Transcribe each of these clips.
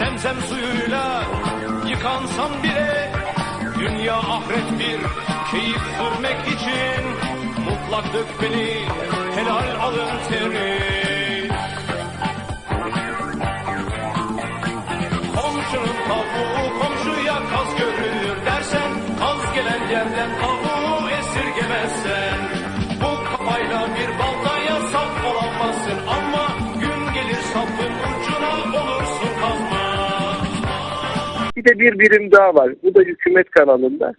Zemzem suyuyla yıkansam bile Dünya ahiret bir keyif sürmek için. Mutlak dök beni helal alın teri Komşunun tavuğu komşuya kaz görür dersen Kaz gelen yerden Bir de bir birim daha var. Bu da hükümet kanalında.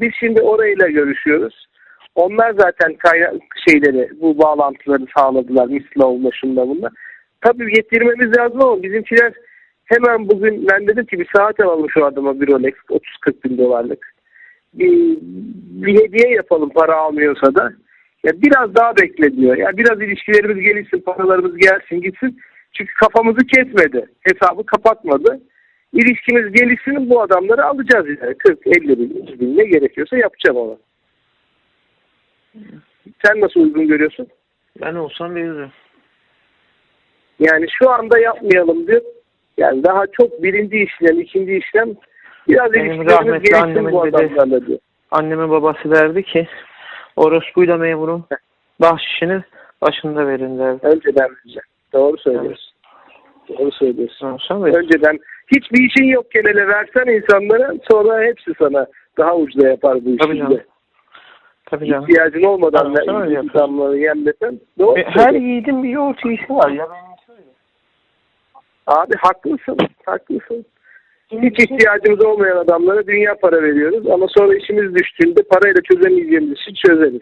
Biz şimdi orayla görüşüyoruz. Onlar zaten kaynak şeyleri, bu bağlantıları sağladılar. Misli olma şunda bunda. Tabii getirmemiz lazım ama bizimkiler hemen bugün ben dedim ki bir saat alalım şu adama bir Rolex 30-40 bin dolarlık. Bir, bir hediye yapalım para almıyorsa da. Ya biraz daha bekle diyor. Ya biraz ilişkilerimiz gelişsin, paralarımız gelsin gitsin. Çünkü kafamızı kesmedi. Hesabı kapatmadı. İlişkimiz gelişsin bu adamları alacağız yani. 40, 50 bin, 100 bin ne gerekiyorsa yapacağım ona. Sen nasıl uygun görüyorsun? Ben olsam veririm. Yani şu anda yapmayalım diyor. Yani daha çok birinci işlem, ikinci işlem biraz Benim ilişkilerimiz rahmetli gelişsin bu adamlarla diyor. Annemin babası derdi ki orospuyla memurun bahşişini başında verin derdi. Önceden vereceğim. Doğru söylüyorsun. Doğru söylüyorsun. Önceden hiçbir işin yokken hele versen insanlara sonra hepsi sana daha ucuza yapar bu Tabii işi. canım. de. Tabii canım. İhtiyacın olmadan yaparım. insanları yemlesen doğru E, Her yiğidin bir yoğurt yiyişi var ya. Abi haklısın, haklısın. Hiç ihtiyacımız olmayan adamlara dünya para veriyoruz ama sonra işimiz düştüğünde parayla çözemeyeceğimiz için çözeriz.